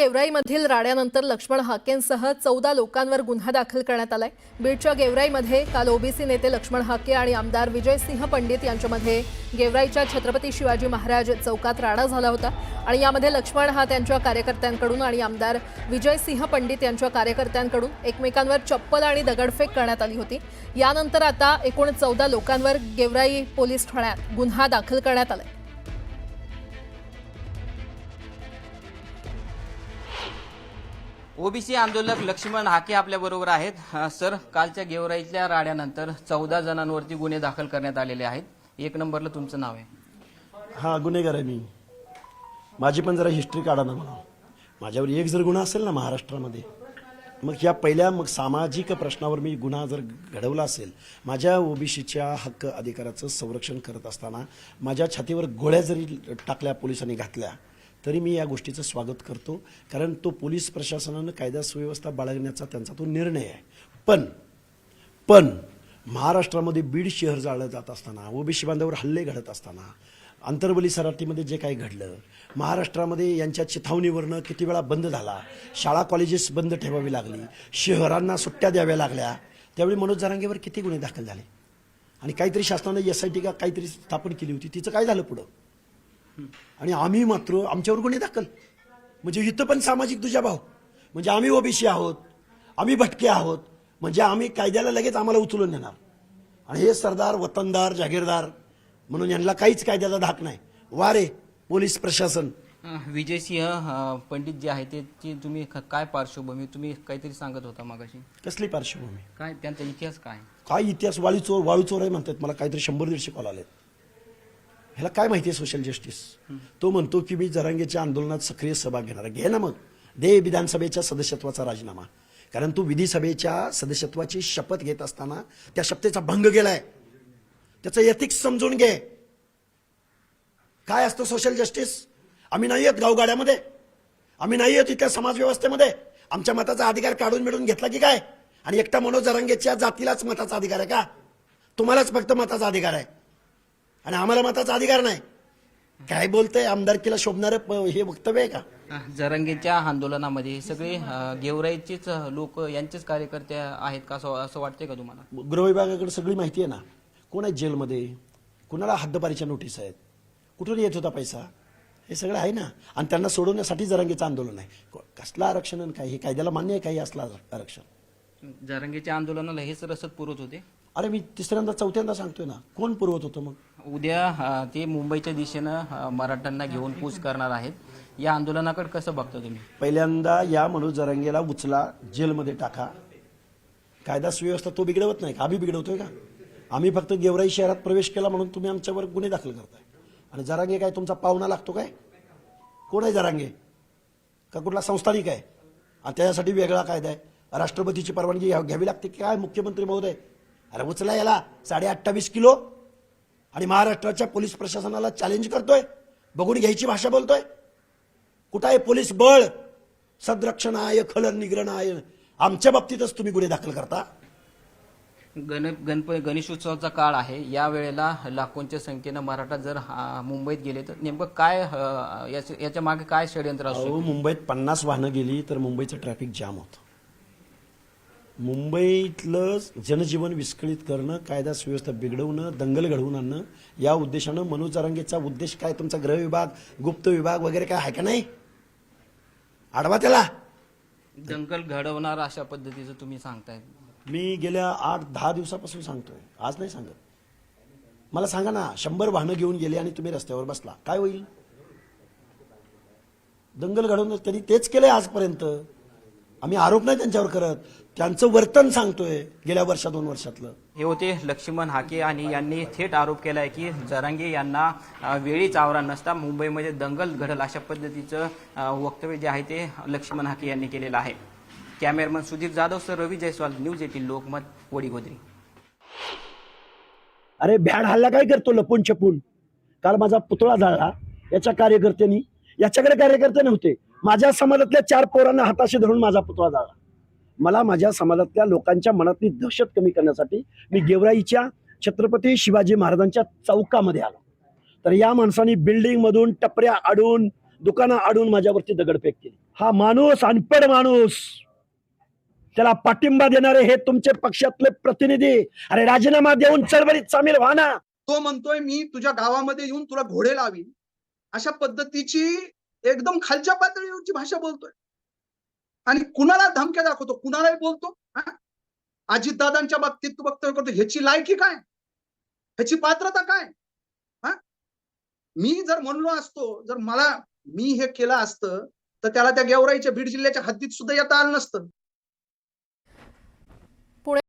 गेवराईमधील राड्यानंतर लक्ष्मण हाकेंसह चौदा लोकांवर गुन्हा दाखल करण्यात आलाय. बीडच्या गेवराईमध्ये काल ओबीसी नेते लक्ष्मण हाके आणि आमदार विजयसिंह पंडित यांच्यामध्ये गेवराईच्या छत्रपती शिवाजी महाराज चौकात राडा झाला होता आणि यामध्ये लक्ष्मण हा त्यांच्या कार्यकर्त्यांकडून आणि आमदार विजयसिंह पंडित यांच्या कार्यकर्त्यांकडून एकमेकांवर चप्पल आणि दगडफेक करण्यात आली होती. यानंतर आता एकूण चौदा लोकांवर गेवराई पोलीस ठाण्यात गुन्हा दाखल करण्यात आलाय. ओबीसी आंदोलक लक्ष्मण हाके आपल्या बरोबर आहेत. सर कालच्या गेवराईतल्या राड्यानंतर चौदा जणांवरती गुन्हे दाखल करण्यात आलेले आहेत. एक नंबरला तुमचं नाव आहे. हा गुन्हेगार आहे मी. माझी पण जरा हिस्ट्री काढा ना मला माझ्यावर एक जर गुन्हा असेल ना महाराष्ट्रामध्ये मग या पहिल्या मग सामाजिक प्रश्नावर मी गुन्हा जर घडवला असेल माझ्या ओबीसीच्या हक्क अधिकाराचं संरक्षण करत असताना माझ्या छातीवर गोळ्या जरी टाकल्या पोलिसांनी घातल्या तरी मी या गोष्टीचं स्वागत करतो. कारण तो पोलीस प्रशासनानं कायदा सुव्यवस्था बाळगण्याचा त्यांचा तो निर्णय आहे. पण पण महाराष्ट्रामध्ये बीड शहर जाळलं जात असताना ओबीसी बांधावर हल्ले घडत असताना अंतर्बली सराटीमध्ये जे काही घडलं महाराष्ट्रामध्ये यांच्या चिथावणीवरनं किती वेळा बंद झाला शाळा कॉलेजेस बंद ठेवावी लागली शहरांना सुट्ट्या द्याव्या लागल्या त्यावेळी मनोज जरांगेवर किती गुन्हे दाखल झाले? आणि काहीतरी शासनानं एस आय टी का काहीतरी स्थापन केली होती तिचं काय झालं पुढं? आणि आम्ही मात्र आमच्यावर गुन्हे दाखल. म्हणजे इथं पण सामाजिक दुजाभाव. म्हणजे आम्ही ओबीसी आहोत आम्ही भटके आहोत म्हणजे आम्ही कायद्याला लगेच आम्हाला उचलून नेणार आणि हे सरदार वतनदार जागीरदार म्हणून यांना काहीच कायद्याचा धाक नाही. वा रे पोलीस प्रशासन. अ, विजयसिंह अ, पंडित जे आहे ते तुम्ही काय पार्श्वभूमी? तुम्ही काहीतरी सांगत होता मागाशी. कसली पार्श्वभूमी? काय त्यांचा इतिहास काय? काय इतिहास? वाळी चोर वाळू चोर आहे म्हणतात. मला काहीतरी शंभर दीडशे कॉल आलेत. ह्याला काय माहिती आहे सोशल जस्टिस तो म्हणतो की मी जरांगेच्या आंदोलनात सक्रिय सहभाग घेणार घे ना मग. दे विधानसभेच्या सदस्यत्वाचा राजीनामा. कारण तू विधिसभेच्या सदस्यत्वाची शपथ घेत असताना त्या शपथेचा भंग गेलाय त्याचं एथिक्स समजून घे. काय असतं सोशल जस्टिस आम्ही नाही आहेत गावगाड्यामध्ये. आम्ही नाही येत इथल्या समाज व्यवस्थेमध्ये. आमच्या मताचा अधिकार काढून मिळून घेतला की काय? आणि एकटा मनोज जरांगेच्या जातीलाच मताचा अधिकार आहे का? तुम्हालाच फक्त मताचा अधिकार आहे. आणि आम्हाला मताचा अधिकार नाही. काय बोलतंय आमदारकीला शोभणारं हे वक्तव्य आहे का? जरांगेच्या आंदोलनामध्ये सगळे गेवराईचेच लोक यांचेच कार्यकर्ते आहेत का असं असं वाटतंय का तुम्हाला? गृहविभागाकडे सगळी माहिती आहे ना. कोण आहेत जेलमध्ये? कुणाला हद्दपारीच्या नोटीस आहेत? कुठून येत होता पैसा? हे सगळं आहे ना. आणि त्यांना सोडवण्यासाठी जरांगेचं आंदोलन आहे. कसलं आरक्षण आणि काय? हे कायद्याला मान्य आहे काही असलं आरक्षण? जरांगेच्या आंदोलनाला हेच रसद पुरवत होते? अरे मी तिसऱ्यांदा चौथ्यांदा सांगतोय ना. कोण पुरवत होतं मग? उद्या ते मुंबईच्या दिशेनं मराठ्यांना घेऊन कूच करणार आहेत. या आंदोलनाकडे कसं बघता तुम्ही? पहिल्यांदा या मनोज जरांगेला उचला जेलमध्ये टाका. कायदा सुव्यवस्था तो बिघडवत नाही का? आम्ही बिघडवतोय का? आम्ही फक्त गेवराई शहरात प्रवेश केला म्हणून तुम्ही आमच्यावर गुन्हे दाखल करताय. आणि जरांगे काय तुमचा पाहुणा लागतो काय? कोण आहे जरांगे? का कुठला संस्थानिक आहे? आणि त्याच्यासाठी वेगळा कायदा आहे. राष्ट्रपतीची परवानगी घ्या- घ्यावी लागते काय? मुख्यमंत्री महोदय? अरे उचला याला. साडे अठ्ठावीस किलो आणि महाराष्ट्राच्या पोलीस प्रशासनाला चॅलेंज करतोय. बघून घ्यायची भाषा बोलतोय. कुठं आहे पोलीस बळ? सदरक्षणाय खलर निग्रणाय. आमच्या बाबतीतच तुम्ही गुन्हे दाखल करता. गण गणप गणेशोत्सवाचा काळ आहे. या वेळेला लाखोंच्या संख्येनं मराठा जर मुंबईत गेले तर नेमकं काय याच्या मागे काय षडयंत्र असू अहो मुंबईत पन्नास वाहनं गेली तर मुंबईचं ट्रॅफिक जाम होतं. मुंबईतलं जनजीवन विस्कळीत करणं कायदा सुव्यवस्था बिघडवणं दंगल घडवून आणणं या उद्देशानं मनोज जरांगेचा उद्देश काय? तुमचा गृह विभाग गुप्त विभाग वगैरे काय आहे का नाही? आडवा त्याला. दंगल घडवणार अशा पद्धतीचं तुम्ही सांगताय. मी गेल्या आठ दहा दिवसापासून सांगतोय. आज नाही सांगत. मला सांगा ना शंभर वाहनं घेऊन गेले आणि तुम्ही रस्त्यावर बसला. काय होईल? दंगल घडवून त्यांनी तेच केलंय आजपर्यंत. आम्ही आरोप नाही त्यांच्यावर करत. त्यांचं वर्तन सांगतोय गेल्या वर्षा दोन वर्षातलं. हे होते लक्ष्मण हाके आणि यांनी थेट आरोप केलाय की जरांगे यांना वेळीच आवरा नसता. मुंबईमध्ये दंगल घडल अशा पद्धतीचं वक्तव्य जे आहे ते लक्ष्मण हाके यांनी केलेलं आहे. Cameraman Sudeep Jadhav sir Ravi Jaiswal news eighteen Lokmat Vadigodri. अरे भ्याड हल्ला काय करतो लपून छपून? काल माझा पुतळा जाळला. याच्या कार्यकर्त्यांनी याच्याकडे कार्यकर्ते नव्हते. माझ्या समाजातल्या चार पोरांना हाताशी धरून माझा पुतळा जाळला. मला माझ्या समाजातल्या लोकांच्या मनातली दहशत कमी करण्यासाठी मी गेवराईच्या छत्रपती शिवाजी महाराजांच्या चौकामध्ये आलो. तर या माणसाने बिल्डिंग मधून टपऱ्या आडून दुकानं आडून माझ्यावरती दगडफेक केली. हा माणूस अनपड माणूस. त्याला पाठिंबा देणारे हे तुमचे पक्षातले प्रतिनिधी. अरे राजीनामा देऊन चळवळीत सामील व्हा ना. तो म्हणतोय मी तुझ्या गावामध्ये येऊन तुला घोडे लावीन. अशा पद्धतीची एकदम खालच्या पातळीवरची भाषा बोलतोय. आणि कुणाला धमक्या दाखवतो कुणालाही बोलतो अजित दादांच्या बाबतीत तू वक्तव्य करतो ह्याची लायकी काय? ह्याची पात्रता काय? हा? मी जर म्हणलो असतो जर मला मी हे केलं असतं तर त्याला त्या गेवराईच्या बीड जिल्ह्याच्या हद्दीत सुद्धा येता आलं नसतं.